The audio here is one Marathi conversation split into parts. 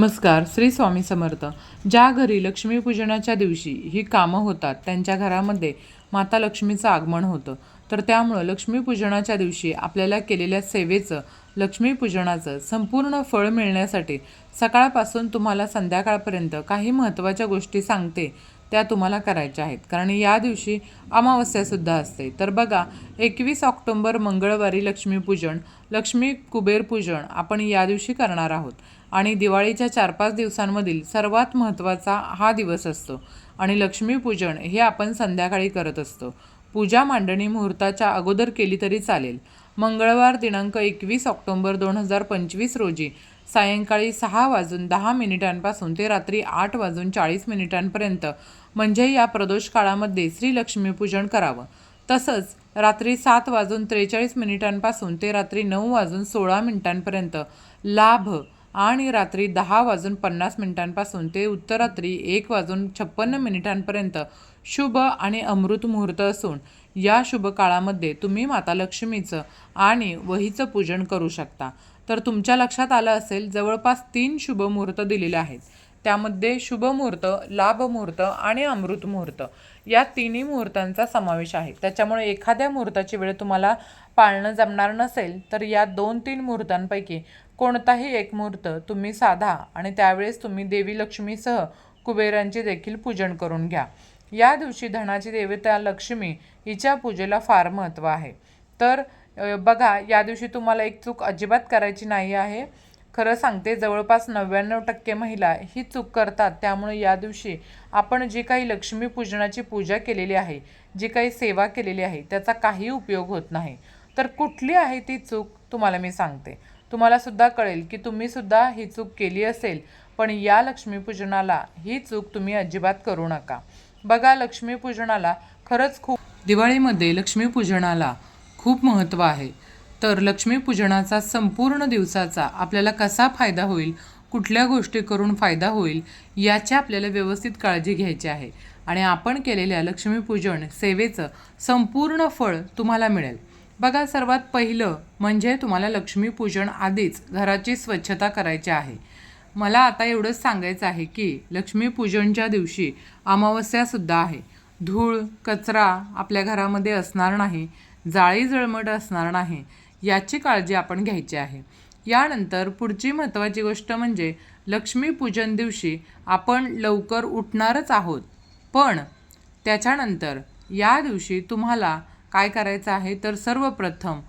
नमस्कार श्री स्वामी समर्थ. ज्या घरी लक्ष्मीपूजनाच्या दिवशी ही कामं होतात त्यांच्या घरामध्ये माता लक्ष्मीचं आगमन होतं. तर त्यामुळं लक्ष्मीपूजनाच्या दिवशी आपल्याला केलेल्या सेवेचं लक्ष्मीपूजनाचं संपूर्ण फळ मिळण्यासाठी सकाळपासून तुम्हाला संध्याकाळपर्यंत काही महत्त्वाच्या गोष्टी सांगते. त्या तुम्हाला करायच्या आहेत. कारण या दिवशी अमावस्यासुद्धा असते. तर बघा एकवीस ऑक्टोंबर मंगळवारी लक्ष्मीपूजन लक्ष्मी कुबेर पूजन आपण या दिवशी करणार आहोत. आणि दिवाळीच्या चार पाच दिवसांमधील सर्वात महत्त्वाचा हा दिवस असतो. आणि लक्ष्मीपूजन हे आपण संध्याकाळी करत असतो. पूजा मांडणी मुहूर्ताच्या अगोदर केली तरी चालेल. मंगळवार दिनांक एकवीस ऑक्टोंबर दोन हजार पंचवीस रोजी सायंकाळी सहा वाजून दहा मिनिटांपासून ते रात्री आठ वाजून चाळीस मिनिटांपर्यंत. म्हणजे या प्रदोष काळामध्ये श्रीलक्ष्मीपूजन करावं. तसंच रात्री सात वाजून त्रेचाळीस मिनिटांपासून ते रात्री नऊ वाजून सोळा मिनिटांपर्यंत लाभ आणि रात्री दहा वाजून पन्नास मिनिटांपासून ते उत्तरात्री एक वाजून छप्पन्न मिनिटांपर्यंत शुभ आणि अमृत मुहूर्त असून या शुभ काळामध्ये तुम्ही माता लक्ष्मीचं आणि वहीचं पूजन करू शकता. तर तुमच्या लक्षात आलं असेल जवळपास तीन शुभ मुहूर्त दिलेले आहेत. त्यामध्ये शुभ मुहूर्त लाभ मुहूर्त आणि अमृत मुहूर्त या तिन्ही मुहूर्तांचा समावेश आहे. त्याच्यामुळे एखाद्या मुहूर्ताची वेळ तुम्हाला पाळणं जमणार नसेल तर या दोन तीन मुहूर्तांपैकी कोणताही एक मुहूर्त तुम्ही साधा आणि त्यावेळेस तुम्ही देवी लक्ष्मीसह कुबेरांचे देखील पूजन करून घ्या. या दिवशी धनाची देवता लक्ष्मी हिच्या पूजेला फार महत्त्व आहे. तर बघा या दिवशी तुम्हाला एक चूक अजिबात करायची नाही आहे. खरं सांगते जवळपास नव्याण्णव टक्के महिला ही चूक करतात. त्यामुळे या दिवशी आपण जी काही लक्ष्मीपूजनाची पूजा केलेली आहे जी काही सेवा केलेली आहे त्याचा काही उपयोग होत नाही. तर कुठली आहे ती चूक तुम्हाला मी सांगते. तुम्हाला सुद्धा कळेल की तुम्ही सुद्धा ही चूक केली असेल पण या लक्ष्मीपूजनाला ही चूक तुम्ही अजिबात करू नका. बघा लक्ष्मीपूजनाला खरंच खूप दिवाळीमध्ये लक्ष्मीपूजनाला खूप महत्त्व आहे. तर लक्ष्मीपूजनाचा संपूर्ण दिवसाचा आपल्याला कसा फायदा होईल कुठल्या गोष्टी करून फायदा होईल याची आपल्याला व्यवस्थित काळजी घ्यायची आहे. आणि आपण केलेल्या लक्ष्मीपूजन सेवेचं संपूर्ण फळ तुम्हाला मिळेल. बघा सर्वात पहिलं म्हणजे तुम्हाला लक्ष्मीपूजन आधीच घराची स्वच्छता करायची आहे. मला आता एवढंच सांगायचं आहे की लक्ष्मीपूजनच्या दिवशी अमावस्यासुद्धा आहे. धूळ कचरा आपल्या घरामध्ये असणार नाही. जाळी जळमट असणार नाही याची काळजी आपण घ्यायची आहे. यानंतर पुढची महत्त्वाची गोष्ट म्हणजे लक्ष्मीपूजन दिवशी आपण लवकर उठणारच आहोत. पण त्याच्यानंतर या दिवशी तुम्हाला काय करायचं आहे तर सर्वप्रथम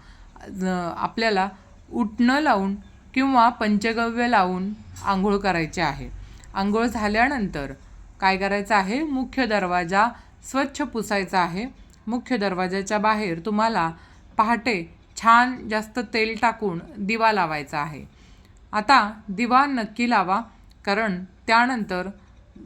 आपल्याला उठणं लावून किंवा पंचगव्य लावून आंघोळ करायची आहे. आंघोळ झाल्यानंतर काय करायचं आहे? मुख्य दरवाजा स्वच्छ पुसायचा आहे. मुख्य दरवाजाच्या बाहेर तुम्हाला पहाटे छान जास्त तेल टाकून दिवा लावायचा आहे. आता दिवा नक्की लावा कारण त्यानंतर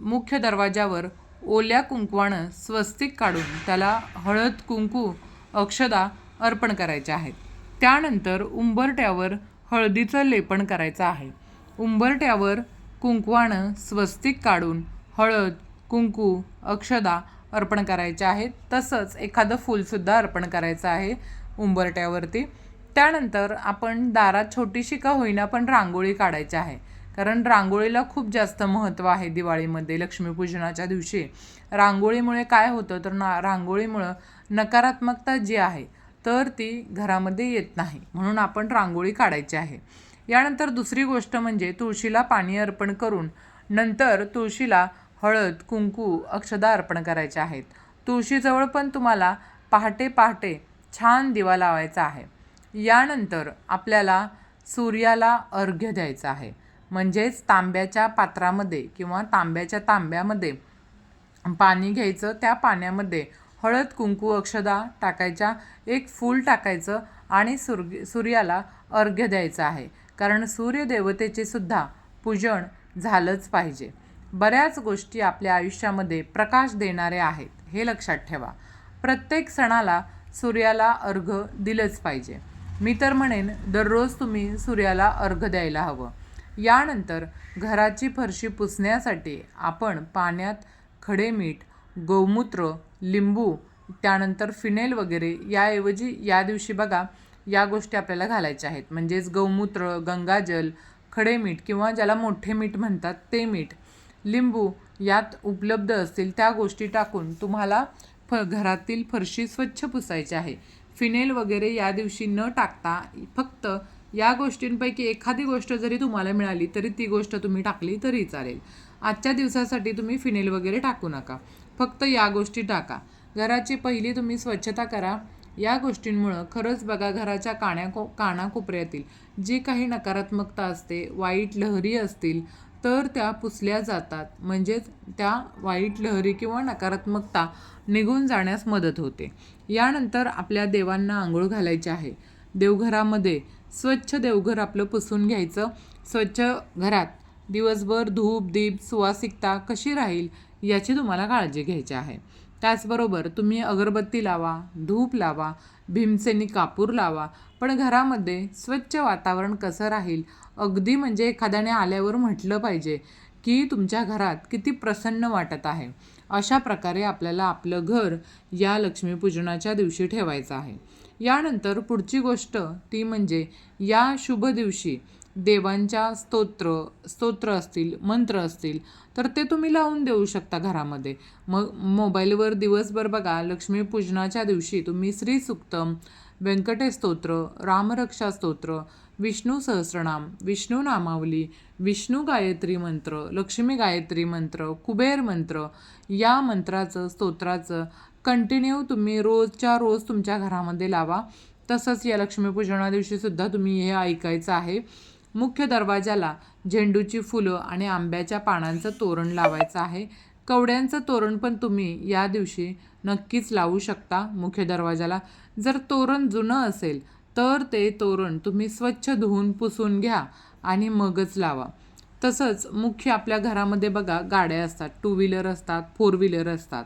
मुख्य दरवाजावर ओल्या कुंकवानं स्वस्तिक काढून त्याला हळद कुंकू अक्षदा अर्पण करायचे आहेत. त्यानंतर उंबरट्यावर हळदीचं लेपन करायचं आहे. उंबरट्यावर कुंकवानं स्वस्तिक काढून हळद कुंकू अक्षदा अर्पण करायचे आहेत तसंच एखादं फूलसुद्धा अर्पण करायचं आहे उंबरट्यावरती. त्यानंतर आपण दारात छोटीशी का होईना पण रांगोळी काढायची आहे. कारण रांगोळीला खूप जास्त महत्त्व आहे दिवाळीमध्ये लक्ष्मीपूजनाच्या दिवशी. रांगोळीमुळे काय होतं तर ना रांगोळीमुळं नकारात्मकता जी आहे तर ती घरामध्ये येत नाही. म्हणून आपण रांगोळी काढायची आहे. यानंतर दुसरी गोष्ट म्हणजे तुळशीला पाणी अर्पण करून नंतर तुळशीला हळद कुंकू अक्षदा अर्पण करायचे आहेत. तुळशीजवळ पण तुम्हाला पहाटे पहाटे छान दिवा लावायचा आहे. यानंतर आपल्याला सूर्याला अर्घ्य द्यायचं आहे. म्हणजेच तांब्याच्या पात्रामध्ये किंवा तांब्याच्या तांब्यामध्ये पाणी घ्यायचं. त्या पाण्यामध्ये हळद कुंकू अक्षदा टाकायच्या. एक फूल टाकायचं आणि सूर्य सूर्याला अर्घ्य द्यायचं आहे. कारण सूर्यदेवतेचे सुद्धा पूजन झालंच पाहिजे. बऱ्याच गोष्टी आपल्या आयुष्यामध्ये प्रकाश देणारे आहेत हे लक्षात ठेवा. प्रत्येक सणाला सूर्याला अर्घ दिलंच पाहिजे. मी तर म्हणेन दररोज तुम्ही सूर्याला अर्घ द्यायला हवं. यानंतर घराची फरशी पुसण्यासाठी आपण पाण्यात खडे मीठ गोमूत्र लिंबू त्यानंतर फिनेल वगैरे याऐवजी या दिवशी बघा या गोष्टी आपल्याला घालायच्या आहेत. म्हणजेच गौमूत्र गंगाजल खडे मीठ किंवा ज्याला मोठे मीठ म्हणतात ते मीठ. लिंबू यात उपलब्ध असतील त्या गोष्टी टाकून तुम्हाला फ घरातील फरशी स्वच्छ पुसायची आहे. फिनेल वगैरे या दिवशी न टाकता फक्त या गोष्टींपैकी एखादी गोष्ट जरी तुम्हाला मिळाली तरी ती गोष्ट तुम्ही टाकली तरी चालेल. आजच्या दिवसासाठी तुम्ही फिनेल वगैरे टाकू नका. फक्त या गोष्टी टाका. घराची पहिली तुम्ही स्वच्छता करा. या गोष्टींमुळं खरंच बघा घराच्या काण्या को कानाकोपऱ्यातील जी काही नकारात्मकता असते वाईट लहरी असतील तर त्या पुसल्या जातात. म्हणजेच त्या वाईट लहरी किंवा नकारात्मकता निघून जाण्यास मदत होते. यानंतर आपल्या देवांना आंघोळ घालायची आहे. देवघरामध्ये स्वच्छ देवघर आपलं पुसून घ्यायचं. स्वच्छ घरात दिवसभर धूप दीप सुवासिकता कशी राहील याची तुम्हाला काळजी घ्यायची आहे. त्याचबरोबर तुम्ही अगरबत्ती लावा धूप लावा भीमसेनी कापूर लावा. पण घरामध्ये स्वच्छ वातावरण कसं राहील? अगदी म्हणजे एखाद्याने आल्यावर म्हटलं पाहिजे की तुमच्या घरात किती प्रसन्न वाटत आहे. अशा प्रकारे आपल्याला आपलं घर या लक्ष्मीपूजनाच्या दिवशी ठेवायचं आहे. यानंतर पुढची गोष्ट ती म्हणजे या शुभ दिवशी देवांच्या स्तोत्र स्तोत्र असतील मंत्र असतील तर ते तुम्ही लावून देऊ शकता घरामध्ये. मग मोबाईलवर दिवसभर बघा लक्ष्मीपूजनाच्या दिवशी तुम्ही श्रीसुक्तम व्यंकटेश स्तोत्र रामरक्षा स्तोत्र विष्णू सहस्रनाम विष्णू नामावली विष्णू गायत्री मंत्र लक्ष्मी गायत्री मंत्र कुबेर मंत्र या मंत्राचं स्तोत्राचं कंटिन्यू तुम्ही रोजच्या रोज तुमच्या घरामध्ये लावा. तसंच या लक्ष्मीपूजना दिवशीसुद्धा तुम्ही हे ऐकायचं आहे. मुख्य दरवाजाला झेंडूची फुलं आणि आंब्याच्या पानांचं तोरण लावायचं आहे. कवड्यांचं तोरण पण तुम्ही या दिवशी नक्कीच लावू शकता मुख्य दरवाजाला. जर तोरण जुनं असेल तर ते तोरण तुम्ही स्वच्छ धुवून पुसून घ्या आणि मगच लावा. तसंच मुख्य आपल्या घरामध्ये बघा गाड्या असतात टू व्हीलर असतात फोर व्हीलर असतात.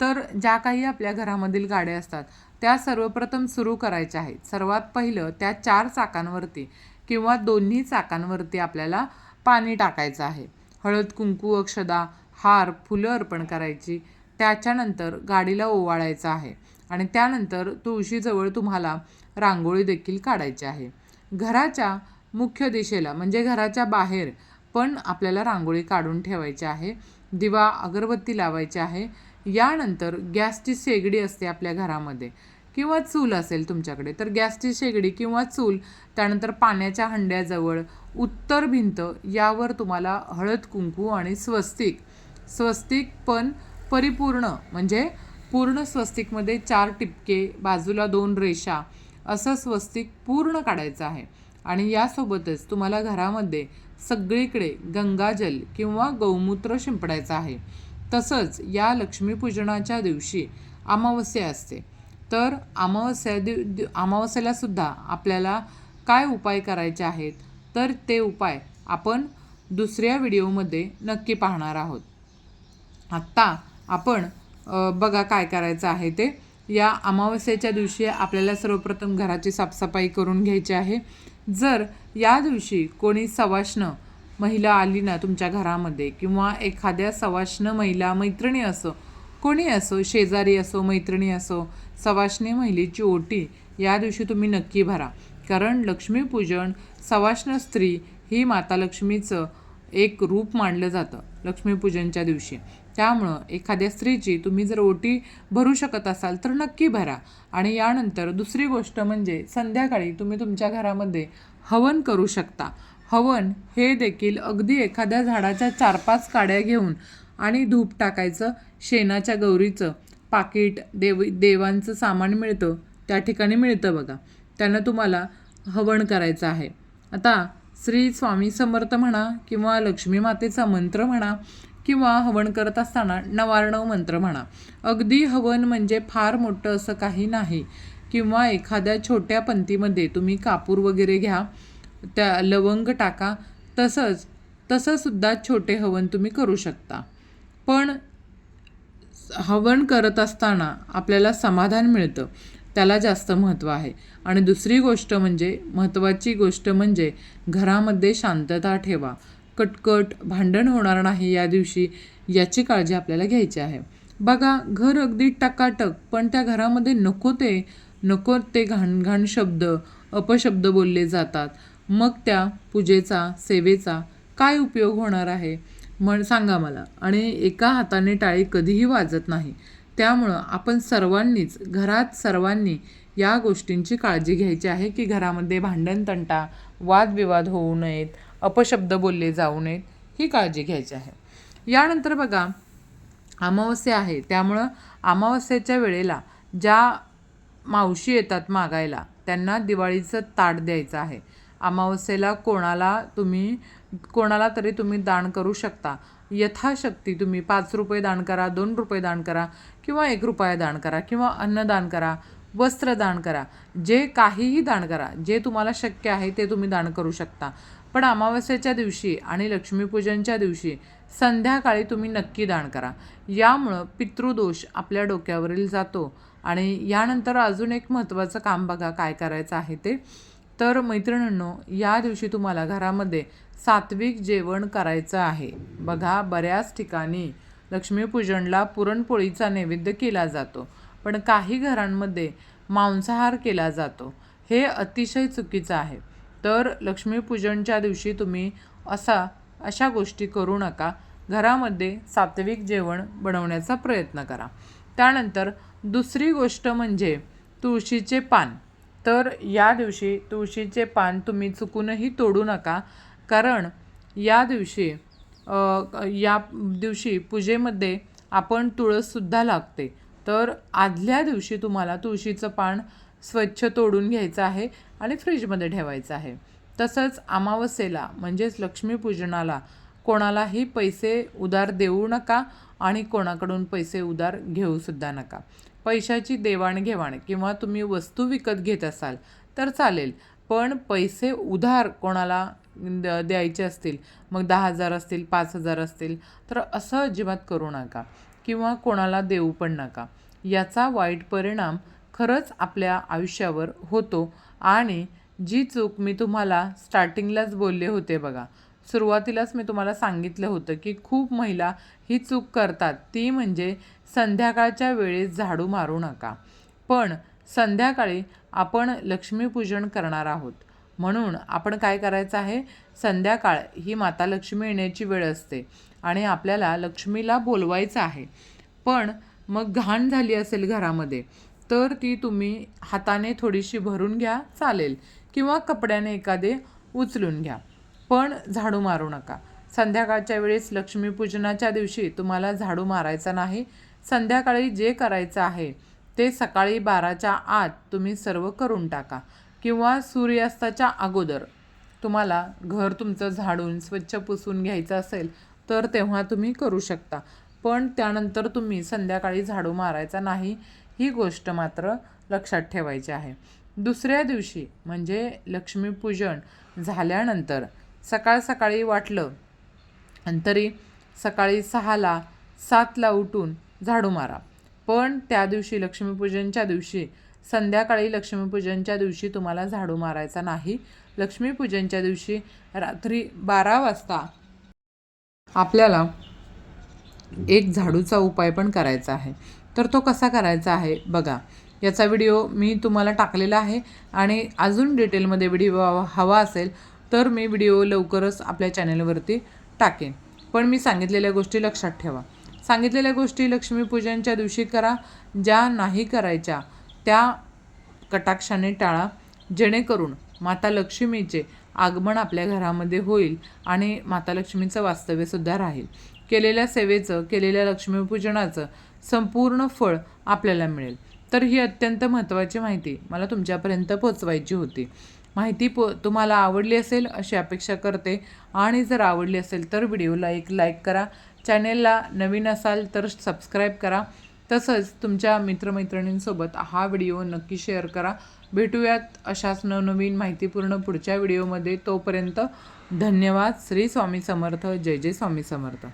तर ज्या काही आपल्या घरामधील गाड्या असतात त्या सर्वप्रथम सुरू करायच्या आहेत. सर्वात पहिलं त्या चार चाकांवरती किंवा दोन्ही चाकांवरती आपल्याला पाणी टाकायचं आहे. हळद कुंकू अक्षदा हार फुलं अर्पण करायची त्याच्यानंतर गाडीला ओवाळायचं आहे आणि त्यानंतर तुळशीजवळ तुम्हाला रांगोळी देखील काढायची आहे. घराच्या मुख्य दिशेला म्हणजे घराच्या बाहेर पण आपल्याला रांगोळी काढून ठेवायची आहे दिवा अगरबत्ती लावायची आहे. यानंतर गॅसची शेगडी असते आपल्या घरामध्ये. किंवा चूल असेल तुमच्याकडे तर गॅसची शेगडी किंवा चूल त्यानंतर पाण्याच्या हंड्याजवळ उत्तर भिंत यावर तुम्हाला हळद कुंकू आणि स्वस्तिक. स्वस्तिक पण परिपूर्ण म्हणजे पूर्ण स्वस्तिकमध्ये चार टिपके बाजूला दोन रेषा असं स्वस्तिक पूर्ण काढायचं आहे. आणि यासोबतच तुम्हाला घरामध्ये सगळीकडे गंगाजल किंवा गौमूत्र शिंपडायचं आहे. तसंच या लक्ष्मीपूजनाच्या दिवशी अमावस्या असते. तर अमावस्या दिव दि- सुद्धा आपल्याला काय उपाय करायचे आहेत? तर ते उपाय आपण दुसऱ्या व्हिडिओमध्ये नक्की पाहणार आहोत. आत्ता आपण बघा काय करायचं आहे ते. या अमावस्येच्या दिवशी आपल्याला सर्वप्रथम घराची साफसफाई करून घ्यायची आहे. जर या दिवशी कोणी सवाष्ण महिला आली ना तुमच्या घरामध्ये किंवा एखाद्या सवाष्ण महिला मैत्रिणी असो कोणी असो शेजारी असो मैत्रिणी असो सवाष्णी महिलेची ओटी या दिवशी तुम्ही नक्की भरा. कारण लक्ष्मीपूजन सवाष्ण स्त्री ही माता लक्ष्मीचं एक रूप मानलं जातं लक्ष्मीपूजनच्या दिवशी. त्यामुळं एखाद्या स्त्रीची तुम्ही जर ओटी भरू शकत असाल तर नक्की भरा. आणि यानंतर दुसरी गोष्ट म्हणजे संध्याकाळी तुम्ही तुमच्या घरामध्ये हवन करू शकता. हवन हे देखील अगदी एखाद्या झाडाच्या चार पाच काड्या घेऊन आणि धूप टाकायचं शेणाच्या गौरीचं पाकिट देव देवांचं सामान मिळतं त्या ठिकाणी मिळतं बघा. त्यानं तुम्हाला हवन करायचं आहे. आता श्री स्वामी समर्थ म्हणा किंवा लक्ष्मी मातेचा मंत्र म्हणा किंवा हवन करत असताना नवार्णव मंत्र म्हणा. अगदी हवन म्हणजे फार मोठं असं काही नाही. किंवा एखाद्या छोट्या पंथीमध्ये तुम्ही कापूर वगैरे घ्या त्या लवंग टाका तसंच तसंसुद्धा छोटे हवन तुम्ही करू शकता. पण हवन करत असताना आपल्याला समाधान मिळतं. त्याला जास्त महत्त्व आहे. आणि दुसरी गोष्ट म्हणजे महत्त्वाची गोष्ट म्हणजे घरामध्ये शांतता ठेवा. कटकट भांडण होणार नाही या दिवशी याची काळजी आपल्याला घ्यायची आहे. बघा घर अगदी टकाटक पण त्या घरामध्ये नको ते नको ते घाण घाण शब्द अपशब्द बोलले जातात. मग त्या पूजेचा सेवेचा काय उपयोग होणार आहे? म्हण सांगा मला. आणि एका हाताने टाळी कधीही वाजत नाही. त्यामुळं आपण सर्वांनीच घरात सर्वांनी या गोष्टींची काळजी घ्यायची आहे की घरामध्ये भांडण तंटा वादविवाद होऊ नयेत अपशब्द बोलले जाऊ नयेत ही काळजी घ्यायची आहे. यानंतर बघा अमावस्या आहे. त्यामुळं अमावस्येच्या वेळेला ज्या मावशी येतात मागायला त्यांना दिवाळीचं ताट द्यायचं आहे. अमावस्येला कोणाला तुम्ही कोणाला तरी तुम्ही दान करू शकता. यथाशक्ती तुम्ही पाच रुपये दान करा दोन रुपये दान करा किंवा एक रुपया दान करा किंवा अन्नदान करा वस्त्र दान करा जे काहीही दान करा जे तुम्हाला शक्य आहे ते तुम्ही दान करू शकता. पण अमावस्येच्या दिवशी आणि लक्ष्मीपूजनच्या दिवशी संध्याकाळी तुम्ही नक्की दान करा. यामुळं पितृदोष आपल्या डोक्यावरील जातो आणि यानंतर अजून एक महत्त्वाचं काम बघा काय करायचं आहे ते. तर मैत्रिणींनो या दिवशी तुम्हाला घरामध्ये सात्विक जेवण करायचं आहे. बघा बऱ्याच ठिकाणी लक्ष्मीपूजनला पुरणपोळीचा नैवेद्य केला जातो पण काही घरांमध्ये मांसाहार केला जातो. हे अतिशय चुकीचं आहे. तर लक्ष्मीपूजनच्या दिवशी तुम्ही असा अशा गोष्टी करू नका. घरामध्ये सात्विक जेवण बनवण्याचा प्रयत्न करा. त्यानंतर दुसरी गोष्ट म्हणजे तुळशीचे पान. तर या दिवशी तुळशीचे पान तुम्ही चुकूनही तोडू नका. कारण या दिवशी या दिवशी पूजेमध्ये आपण तुळससुद्धा लागते. तर आदल्या दिवशी तुम्हाला तुळशीचं पान स्वच्छ तोडून घ्यायचं आहे आणि फ्रीजमध्ये ठेवायचं आहे. तसंच अमावस्येला म्हणजेच लक्ष्मीपूजनाला कोणालाही पैसे उधार देऊ नका आणि कोणाकडून पैसे उधार घेऊसुद्धा नका. पैशाची देवाणघेवाण किंवा तुम्ही वस्तू विकत घेत असाल तर चालेल. पण पैसे उधार कोणाला द द्यायचे असतील? मग दहा हजार असतील पाच हजार असतील? तर असं अजिबात करू नका. किंवा कोणाला देऊ पण नका. याचा वाईट परिणाम खरंच आपल्या आयुष्यावर होतो. आणि जी चूक मी तुम्हाला स्टार्टिंगलाच बोलले होते बघा सुरुवातीलाच मी तुम्हाला सांगितलं होतं की खूप महिला ही चूक करतात. ती म्हणजे संध्याकाळच्या वेळेस झाडू मारू नका. पण संध्याकाळी आपण लक्ष्मीपूजन करणार आहोत. म्हणून आपण काय करायचं आहे? संध्याकाळ ही माता लक्ष्मी येण्याची वेळ असते आणि आपल्याला लक्ष्मीला बोलवायचं आहे. पण मग घाण झाली असेल घरामध्ये तर ती तुम्ही हाताने थोडीशी भरून घ्या चालेल. किंवा कपड्याने एखादे उचलून घ्या. पण झाडू मारू नका. संध्याकाळच्या वेळेस लक्ष्मीपूजनाच्या दिवशी तुम्हाला झाडू मारायचा नाही. संध्याकाळी जे करायचं आहे ते सकाळी बाराच्या आत तुम्ही सर्व करून टाका. किंवा सूर्यास्ताच्या अगोदर तुम्हाला घर तुमचं झाडून स्वच्छ पुसून घ्यायचं असेल तर तेव्हा तुम्ही करू शकता. पण त्यानंतर तुम्ही संध्याकाळी झाडू मारायचा नाही ही गोष्ट मात्र लक्षात ठेवायची आहे. दुसऱ्या दिवशी म्हणजे लक्ष्मीपूजन झाल्यानंतर सकाळ सकाळी वाटलं. आणि तरी सकाळी सहाला सातला उठून झाडू मारा. पण त्या दिवशी लक्ष्मीपूजनच्या दिवशी संध्याकाळी लक्ष्मीपूजनच्या दिवशी तुम्हाला झाडू मारायचा नाही. लक्ष्मीपूजनच्या दिवशी रात्री बारा वाजता आपल्याला एक झाडूचा उपाय पण करायचा आहे. तर तो कसा करायचा आहे बघा. याचा व्हिडिओ मी तुम्हाला टाकलेला आहे आणि अजून डिटेलमध्ये व्हिडिओ हवा असेल तर मी व्हिडिओ लवकरच आपल्या चॅनलवरती टाकेन. पण मी सांगितलेल्या गोष्टी लक्षात ठेवा. सांगितलेल्या गोष्टी लक्ष्मीपूजनच्या दिवशी करा ज्या नाही करायच्या त्या कटाक्षाने टाळा. जेणेकरून माता लक्ष्मीचे आगमन आपल्या घरामध्ये होईल आणि माता लक्ष्मीचं वास्तव्यसुद्धा राहील. केलेल्या सेवेचं केलेल्या लक्ष्मीपूजनाचं संपूर्ण फळ आपल्याला मिळेल. तर ही अत्यंत महत्त्वाची माहिती मला तुमच्यापर्यंत पोचवायची होती. माहिती पो तुम्हाला आवडली असेल अशी अपेक्षा करते. आणि जर आवडली असेल तर व्हिडिओला एक लाईक करा. चॅनेलला नवीन असाल तर सबस्क्राईब करा. तसंच तुमच्या मित्रमैत्रिणींसोबत हा व्हिडिओ नक्की शेअर करा. भेटूयात अशाच नवनवीन माहितीपूर्ण पुढच्या व्हिडिओमध्ये. तोपर्यंत धन्यवाद. श्री स्वामी समर्थ. जय जय स्वामी समर्थ.